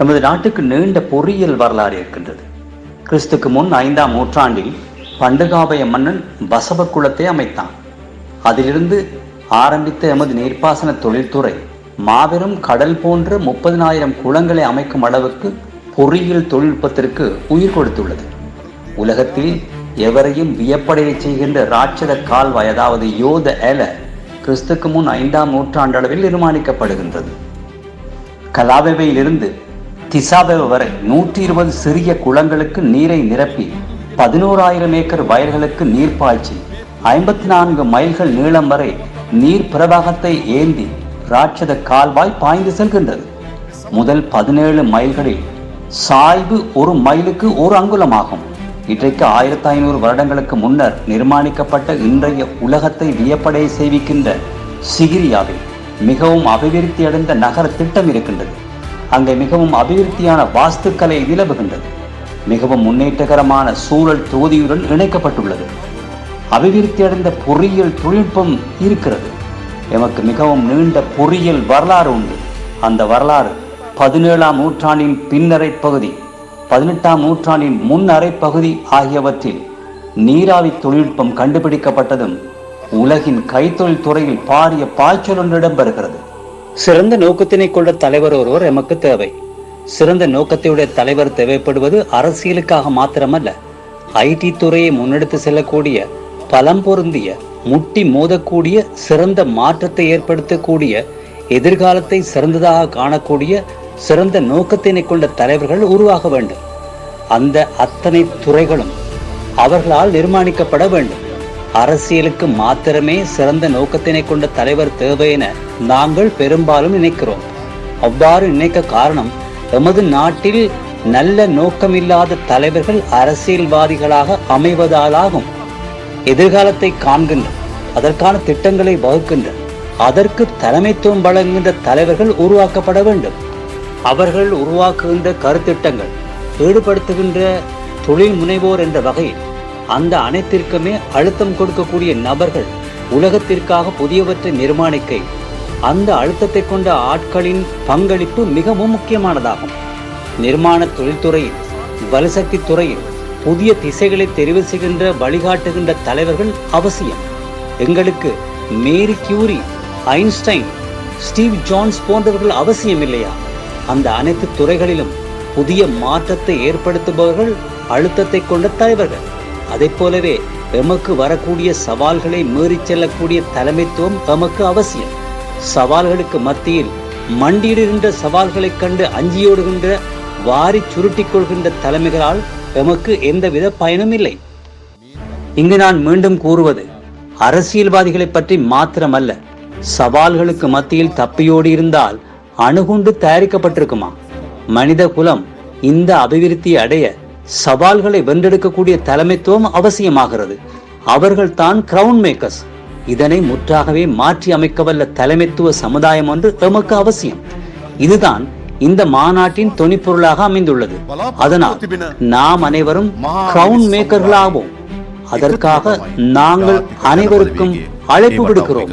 நமது நாட்டுக்கு நீண்ட பொறியியல் வரலாறு இருக்கின்றது. கிறிஸ்துக்கு முன் ஐந்தாம் நூற்றாண்டில் பண்டுகாபய மன்னன் பசவ குலத்தை அமைத்தான். அதிலிருந்து ஆரம்பித்த எமது நீர்ப்பாசன தொழில்துறை மாபெரும் கடல் போன்ற முப்பதினாயிரம் குளங்களை அமைக்கும் அளவுக்கு பொறியியல் தொழில்நுட்பத்திற்கு உயிர் கொடுத்துள்ளது. உலகத்தில் எவரையும் வியப்படைய செய்கின்ற ராட்சத கால்வாய் அதாவது யோத எல கிறிஸ்துக்கு முன் ஐந்தாம் நூற்றாண்டளவில் நிர்மாணிக்கப்படுகின்றது. கலாபெவையிலிருந்து திசாபேவ வரை நூற்றி இருபது சிறிய குளங்களுக்கு நீரை நிரப்பி பதினோராயிரம் ஏக்கர் வயல்களுக்கு நீர் பாய்ச்சி ஐம்பத்தி நான்கு மைல்கள் நீளம் வரை நீர் பிரவாகத்தை ஏந்தி ராட்சத கால்வாய் பாய்ந்து செல்கின்றது. முதல் பதினேழு மைல்களில் சாய்வு ஒரு மைலுக்கு ஒரு அங்குலமாகும். இன்றைக்கு ஆயிரத்தி ஐநூறு வருடங்களுக்கு முன்னர் நிர்மாணிக்கப்பட்ட இன்றைய உலகத்தை வியப்படைய செய்விக்கின்ற சிகிரியாவில் மிகவும் அபிவிருத்தி அடைந்த நகர திட்டம் இருக்கின்றது. அங்கே மிகவும் அபிவிருத்தியான வாஸ்துக்கலை நிலவுகின்றது. மிகவும் முன்னேற்றகரமான சூழல் தொகுதியுடன் இணைக்கப்பட்டுள்ளது. அபிவிருத்தி அடைந்த பொறியியல் தொழில்நுட்பம் இருக்கிறது. எமக்கு மிகவும் நீண்ட பொறியியல் வரலாறு உண்டு. அந்த வரலாறு பதினேழாம் நூற்றாண்டின் பின்னரை பகுதி பதினெட்டாம் நூற்றாண்டின் முன்னரை பகுதி ஆகியவற்றில் நீராவி தொழில்நுட்பம் கண்டுபிடிக்கப்பட்டதும் உலகின் கைத்தொழில் துறையில் பாரிய பாய்ச்சல் ஒன்று இடம்பெறுகிறது. சிறந்த நோக்கத்தினை கொண்ட தலைவர் ஒருவர் எமக்கு தேவை. சிறந்த நோக்கத்தையுடைய தலைவர் தேவைப்படுவது அரசியலுக்காக மாத்திரமல்ல ஐடி துறையை முன்னெடுத்து செல்லக்கூடிய பலம் பொருந்திய முட்டி மோதக்கூடிய சிறந்த மாற்றத்தை ஏற்படுத்தக்கூடிய எதிர்காலத்தை சிறந்ததாக காணக்கூடிய சிறந்த நோக்கத்தினை கொண்ட தலைவர்கள் உருவாக வேண்டும். அந்த அத்தனை துறைகளும் அவர்களால் நிர்மாணிக்கப்பட வேண்டும். அரசியலுக்கு மாத்திரமே சிறந்த நோக்கத்தினை கொண்ட தலைவர் தேவை என நாங்கள் பெரும்பாலும் நினைக்கிறோம். அவ்வாறு நினைக்க காரணம் எமது நாட்டில் நல்ல நோக்கமில்லாத தலைவர்கள் அரசியல்வாதிகளாக அமைவதாலாகும். எதிர்காலத்தை காண்கின்ற அதற்கான திட்டங்களை வகுக்கின்ற அதற்கு தலைமைத்துவம் வழங்குகின்ற தலைவர்கள் உருவாக்கப்பட வேண்டும். அவர்கள் உருவாக்குகின்ற கருத்திட்டங்கள் ஈடுபடுத்துகின்ற தொழில் முனைவோர் என்ற வகையில் அந்த அனைத்திற்குமே அழுத்தம் கொடுக்கக்கூடிய நபர்கள் உலகத்திற்காக புதியவற்றை நிர்மாணிக்க அந்த அழுத்தத்தை கொண்ட ஆட்களின் பங்களிப்பு மிகவும் முக்கியமானதாகும். நிர்மாண தொழில்துறையில் வலுசக்தி துறையில் புதிய திசைகளை தெரிவு செய்கின்ற வழிகாட்டுகின்ற தலைவர்கள் அவசியம். எங்களுக்கு Marie Curie Einstein Steve Jobs போன்றவர்கள் அவசியம் இல்லையா? அந்த அனைத்து துறைகளிலும் புதிய மாற்றத்தை ஏற்படுத்துபவர்கள் அழுத்தத்தை கொண்ட தலைவர்கள். அதை போலவே எமக்கு வரக்கூடிய சவால்களை மீறிச் செல்லக்கூடிய தலைமைத்துவம் எமக்கு அவசியம். சவால்களுக்கு மத்தியில் மண்டியிடுகின்ற சவால்களைக் கண்டு அஞ்சியோடுகின்ற வாரி சுருட்டிக் கொள்கின்ற தலைமைகளால் எமக்கு எந்தவித பயனும் இல்லை. இங்கு நான் மீண்டும் கூறுவது அரசியல்வாதிகளை பற்றி மாத்திரமல்ல. சவால்களுக்கு மத்தியில் தப்பியோடி இருந்தால் அணுகுண்டு தயாரிக்கப்பட்டிருக்குமா? மனித குலம் இந்த அபிவிருத்தி அடைய சவால்களை வென்றெடுக்கக்கூடிய தலைமைத்துவம் அவசியமாகிறது. அவர்கள் தான் கிரவுன் மேக்கர்ஸ் இதனை முற்றாகவே மாற்றி அமைக்கவல்ல தலைமைத்துவ சமுதாயம் ஒன்று எமக்கு அவசியம். இதுதான் இந்த மாநாட்டின் தொனிப்பொருளாக அமைந்துள்ளது. அதனால் நாம் அனைவரும் கிரவுன் மேக்கர்களாவோம் அதற்காக நாங்கள் அனைவருக்கும் அழைப்பு விடுக்கிறோம்.